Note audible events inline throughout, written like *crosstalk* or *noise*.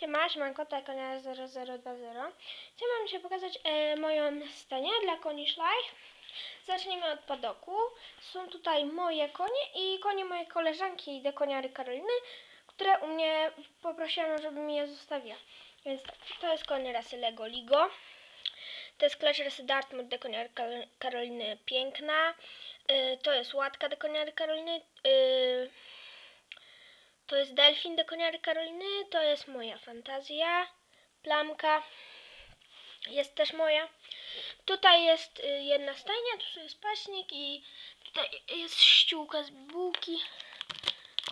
Siema, siemanko, konia 0020. Chciałam dzisiaj pokazać e, moją stanię dla koni Schleich. Zacznijmy od padoku. Są tutaj moje konie i konie mojej koleżanki dekoniary Karoliny, które u mnie poprosiłam, żeby mi je zostawiła. Więc tak, to jest konie rasy Lego Ligo. To jest klacz rasy Dartmouth dekoniary Kar- Karoliny Piękna. Y, to jest łatka dekoniary Karoliny. Y, to jest delfin do koniary Karoliny, to jest moja fantazja. Plamka jest też moja. Tutaj jest y, jedna stajnia, tu jest paśnik i tutaj jest ściółka z bułki.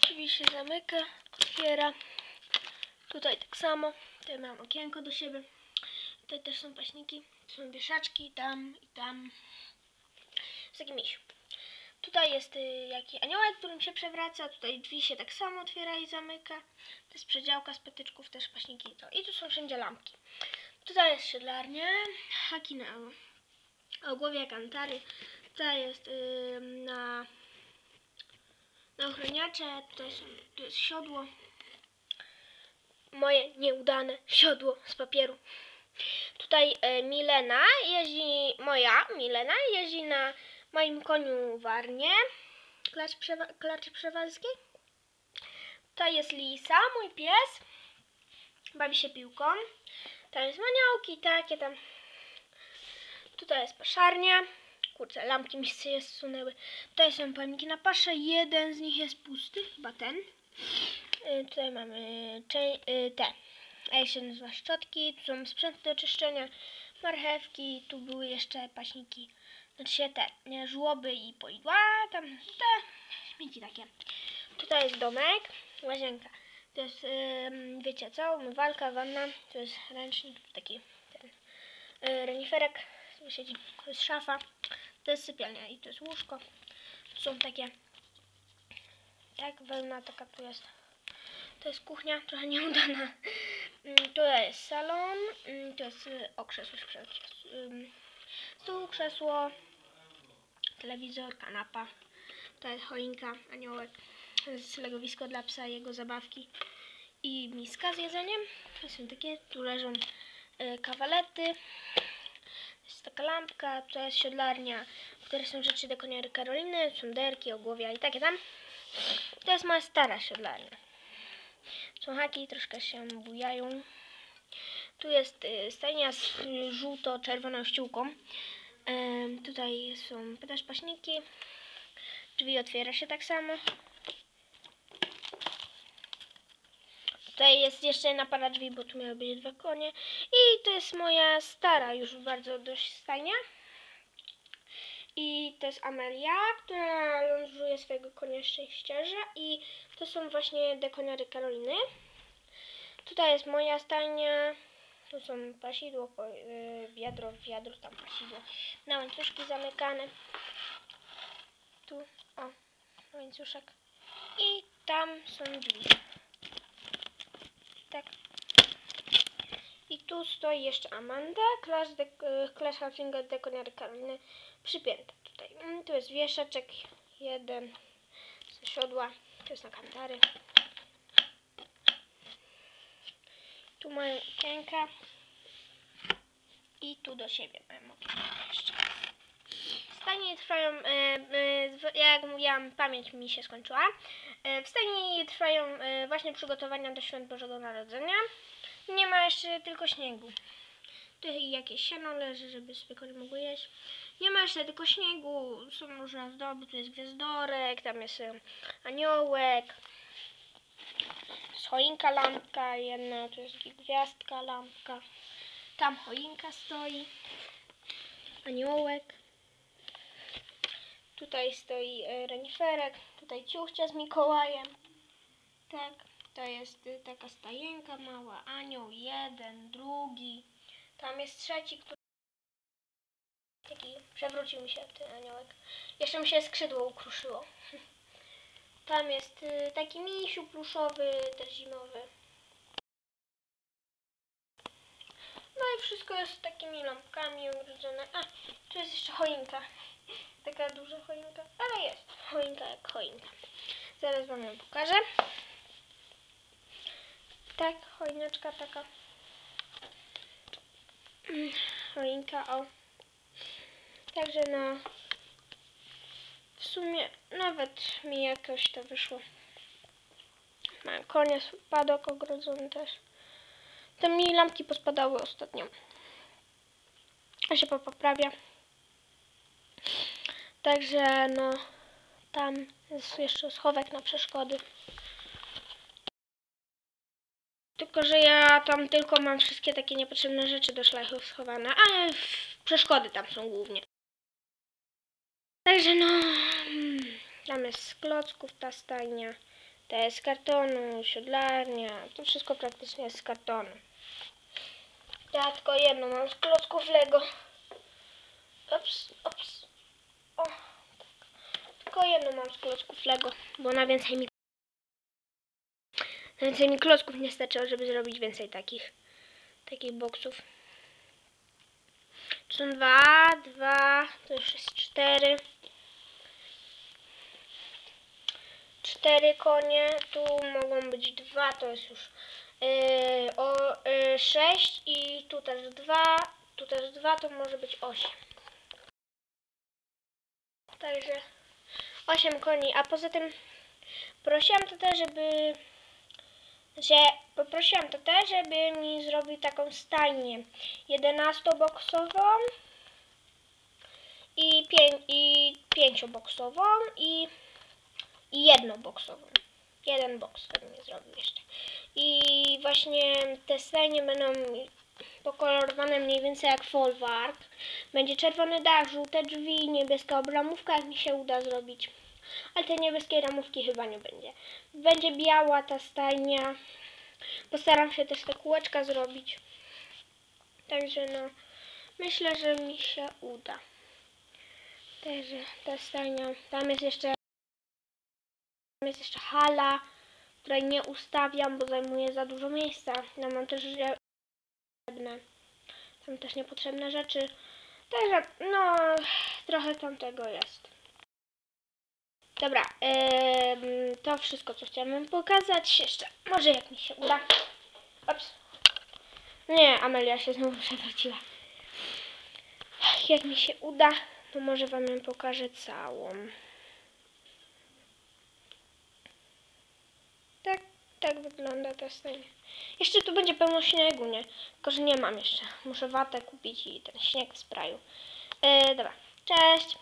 Drzwi się zamyka, otwiera. Tutaj tak samo. Tutaj mam okienko do siebie. Tutaj też są paśniki. Są wieszaczki, tam i tam. Z takim misiu. Tutaj jest y, jakiś aniołek, którym się przewraca. Tutaj drzwi się tak samo otwiera i zamyka. To jest przedziałka z petyczków, też paśniki to. I tu są wszędzie lampki. Tutaj jest siedlarnia, haki na o głowie kantary. Tutaj jest y, na, na ochroniacze. Tutaj są, tu jest siodło. Moje nieudane siodło z papieru. Tutaj y, Milena jeździ, moja Milena jeździ na moim koniu Warnie, klaczy, przewa. To jest Lisa, mój pies. Bawi się piłką. Tam jest maniołki, takie tam. Tutaj jest paszarnia. Kurczę, lampki mi się zsunęły. Tutaj są pojemniki na paszę. Jeden z nich jest pusty, chyba ten. Y, tutaj mamy y, te. A jak się nazywa szczotki. Tu są sprzęty do czyszczenia. Marchewki. Tu były jeszcze paśniki znaczy się te żłoby i poidła, tam te śmieci takie. Tutaj jest domek, łazienka. To jest, ym, wiecie co, umywalka, wanna, to jest ręcznik, taki ten yy, reniferek, sobie siedzi, to jest szafa, to jest sypialnia i to jest łóżko. Tu są takie, tak, wełna taka tu jest. To jest kuchnia, trochę nieudana. Mm, Tu jest salon, mm, to jest y, o krzesło, ym, stół, krzesło, telewizor, kanapa. To jest choinka, aniołek, to jest legowisko dla psa, jego zabawki i miska z jedzeniem. To są takie, tu leżą y, kawalety. To jest taka lampka, to jest siodlarnia, w której są rzeczy do koniary Karoliny, są derki, ogłowia i takie tam. To jest moja stara siodlarnia. Są haki, troszkę się bujają. Tu jest y, stajnia z żółto-czerwoną ściółką. Tutaj są też paśniki. Drzwi otwiera się tak samo. Tutaj jest jeszcze jedna para drzwi, bo tu miały być dwa konie. I to jest moja stara już bardzo dość stajnia. I to jest Amelia, która ląduje swojego konia szczęściarza. I to są właśnie dekoniary Karoliny. Tutaj jest moja stajnia. Tu są pasidło, po, y, wiadro, wiadro, tam pasidło. Na łańcuszki zamykane. Tu, o, łańcuszek. I tam są drzwi. Tak. I tu stoi jeszcze Amanda, Clash, de, y, Clash Hatchinga Dekoniary Karoliny, przypięta tutaj. Mm, Tu jest wieszaczek, jeden z siodła, to jest na kantary. Tu mają okienka. I tu do siebie mają okienka jeszcze. Stajnie trwają, e, e, jak mówiłam, pamięć mi się skończyła. E, w stajni trwają e, właśnie przygotowania do świąt Bożego Narodzenia. Nie ma jeszcze tylko śniegu. Tu jakieś siano leży, żeby sobie konie mogły jeść. Nie ma jeszcze tylko śniegu, są różne ozdoby, tu jest gwiazdorek, tam jest e, aniołek, choinka lampka jedna, tu jest gwiazdka lampka, tam choinka stoi, aniołek, tutaj stoi e, reniferek, tutaj ciuchcia z Mikołajem, tak, to jest y, taka stajenka mała, anioł jeden, drugi, tam jest trzeci, który taki, przewrócił mi się ten aniołek, jeszcze mi się skrzydło ukruszyło. *laughs* Tam jest y, taki misiu pluszowy, też zimowy. No i wszystko jest takimi lampkami ogrodzone. A, tu jest jeszcze choinka. *laughs* Taka duża choinka, ale jest choinka jak choinka. Zaraz wam ją pokażę. Tak, choineczka taka. Mm, Choinka, o. Także no. W sumie nawet mi jakoś to wyszło. Mam koniec, padok ogrodzony też. Te mi lampki pospadały ostatnio. A się poprawia. Także no. Tam jest jeszcze schowek na przeszkody. Tylko, że ja tam tylko mam wszystkie takie niepotrzebne rzeczy do szlachów schowane, ale przeszkody tam są głównie. Także no, mm, tam jest z klocków ta stajnia, to jest z kartonu, siodlarnia, to wszystko praktycznie jest z kartonu. Ja tylko jedno mam z klocków Lego. Ops, ops. O, tak. Tylko jedno mam z klocków Lego, bo na więcej mi na więcej mi klocków nie starczyło, żeby zrobić więcej takich takich boksów. Są dwa, dwa, to już jest cztery. Cztery konie, tu mogą być dwa, to jest już yy, o yy, sześć i tu też dwa, tu też dwa, to może być osiem. Także osiem koni, a poza tym prosiłam tatę, żeby że poprosiłam tatę, żeby mi zrobił taką stajnię 11-boksową i, i 5-boksową i, i jednoboksową. Jeden boks mi zrobił jeszcze. I właśnie te stajnie będą pokolorowane mniej więcej jak folwark. Będzie czerwony dach, żółte drzwi, niebieska obramówka, jak mi się uda zrobić. Ale tej niebieskiej ramówki chyba nie będzie. Będzie biała ta stajnia. Postaram się też te kółeczka zrobić. Także no, myślę, że mi się uda. Także ta stajnia. Tam jest jeszcze tam jest jeszcze hala, której nie ustawiam, bo zajmuje za dużo miejsca. Tam mam też potrzebne. Tam też niepotrzebne rzeczy. Także no, trochę tam tego jest. Dobra, to wszystko, co chciałam wam pokazać. Jeszcze, może jak mi się uda. Ops. Nie, Amelia się znowu przewróciła. Jak mi się uda, to może wam ją pokażę całą. Tak, tak wygląda ta stajnia. Jeszcze tu będzie pełno śniegu, nie? Tylko, że nie mam jeszcze. Muszę watę kupić i ten śnieg w sprayu. E, dobra, cześć.